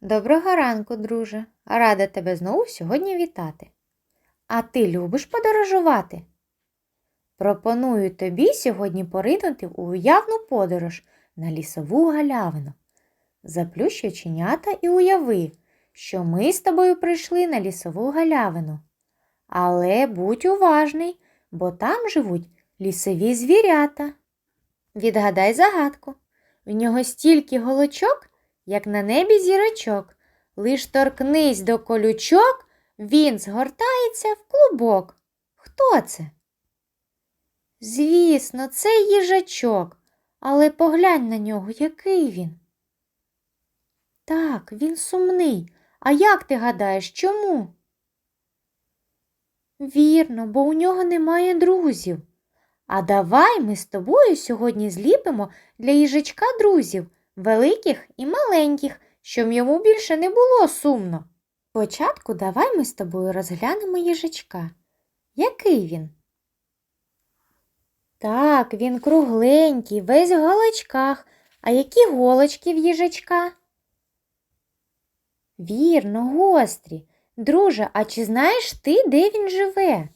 Доброго ранку, друже. Рада тебе знову сьогодні вітати. А ти любиш подорожувати? Пропоную тобі сьогодні поринути в уявну подорож на лісову галявину. Заплющ оченята і уяви, що ми з тобою прийшли на лісову галявину. Але будь уважний, бо там живуть лісові звірята. Відгадай загадку. В нього стільки голочок, як на небі зірочок. Лиш торкнись до колючок, він згортається в клубок. Хто це? Звісно, це їжачок, але поглянь на нього, який він. Так, він сумний. А як ти гадаєш, чому? Вірно, бо у нього немає друзів. А давай ми з тобою сьогодні зліпимо для їжачка друзів, великих і маленьких, щоб йому більше не було сумно. Спочатку давай ми з тобою розглянемо їжачка. Який він? Так, він кругленький, весь в голочках. А які голочки в їжачка? Вірно, гострі. Друже, а чи знаєш ти, де він живе?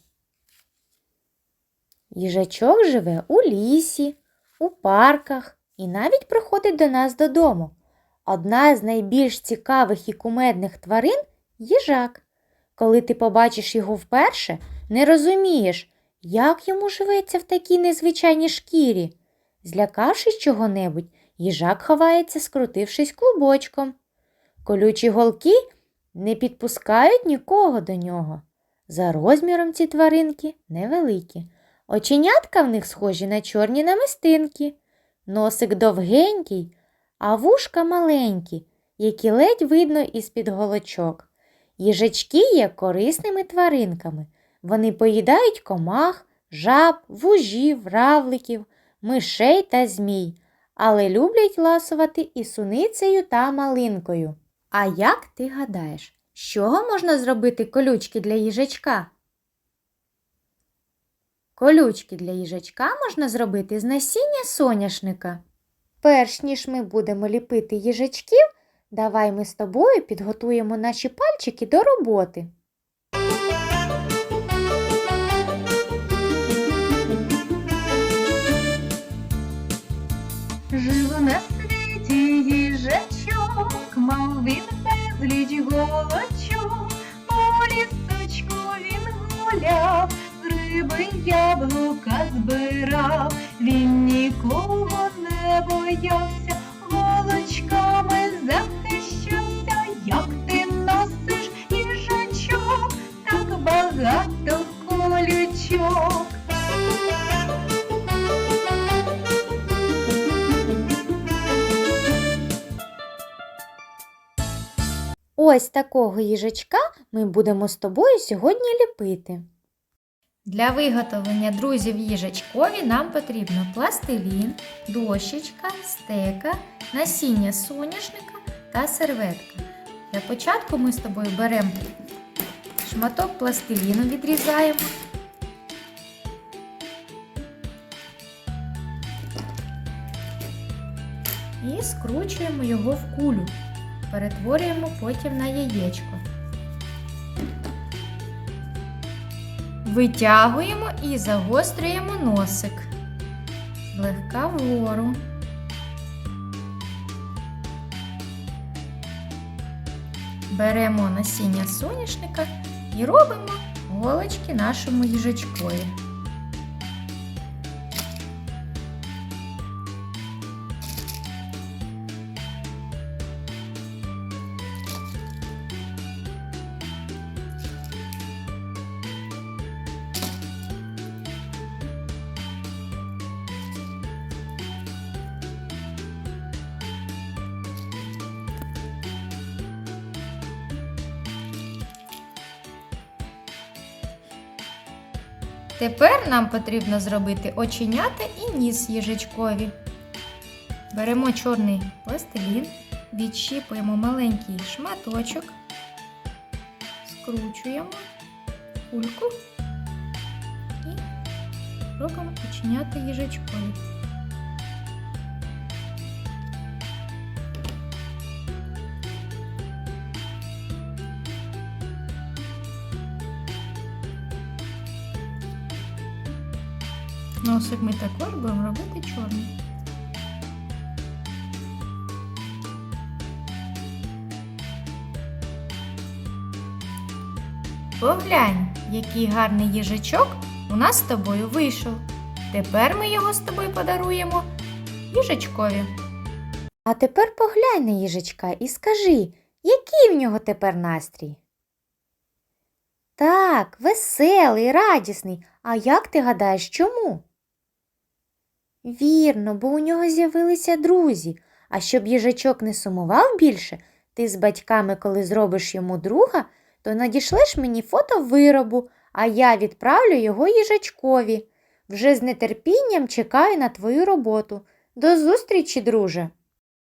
Їжачок живе у лісі, у парках і навіть приходить до нас додому. Одна з найбільш цікавих і кумедних тварин їжак. Коли ти побачиш його вперше, не розумієш, як йому живеться в такій незвичайній шкірі. Злякавшись чого-небудь, їжак ховається, скрутившись клубочком. Колючі голки не підпускають нікого до нього. За розміром ці тваринки невеликі. Оченятка в них схожі на чорні намистинки, носик довгенький, а вушка маленькі, які ледь видно із-під голочок. Їжачки є корисними тваринками. Вони поїдають комах, жаб, вужів, равликів, мишей та змій, але люблять ласувати і суницею та малинкою. А як ти гадаєш, з чого можна зробити колючки для їжачка? Колючки для їжачка можна зробити з насіння соняшника. Перш ніж ми будемо ліпити їжачків, давай ми з тобою підготуємо наші пальчики до роботи. Яблука збирав, він нікого не боявся, голочками захищався, як ти носиш їжачок, так багато колючок. Ось такого їжачка ми будемо з тобою сьогодні ліпити. Для виготовлення друзів їжачкові нам потрібно пластилін, дощечка, стека, насіння соняшника та серветка. Для початку ми з тобою беремо шматок пластиліну, відрізаємо. І скручуємо його в кулю. Перетворюємо потім на яєчко. Витягуємо і загострюємо носик. Легка вгору. Беремо насіння соняшника і робимо голочки нашому їжачкові. Тепер нам потрібно зробити оченята і ніс їжачкові. Беремо чорний пластилін, відщіпуємо маленький шматочок, скручуємо кульку і робимо оченята їжачкові. Носик ми також будемо робити чорний. Поглянь, який гарний їжачок у нас з тобою вийшов. Тепер ми його з тобою подаруємо їжачкові. А тепер поглянь на їжачка і скажи, який в нього тепер настрій? Так, веселий, радісний. А як ти гадаєш, чому? Вірно, бо у нього з'явилися друзі. А щоб їжачок не сумував більше, ти з батьками, коли зробиш йому друга, то надішлеш мені фото виробу, а я відправлю його їжачкові. Вже з нетерпінням чекаю на твою роботу. До зустрічі, друже!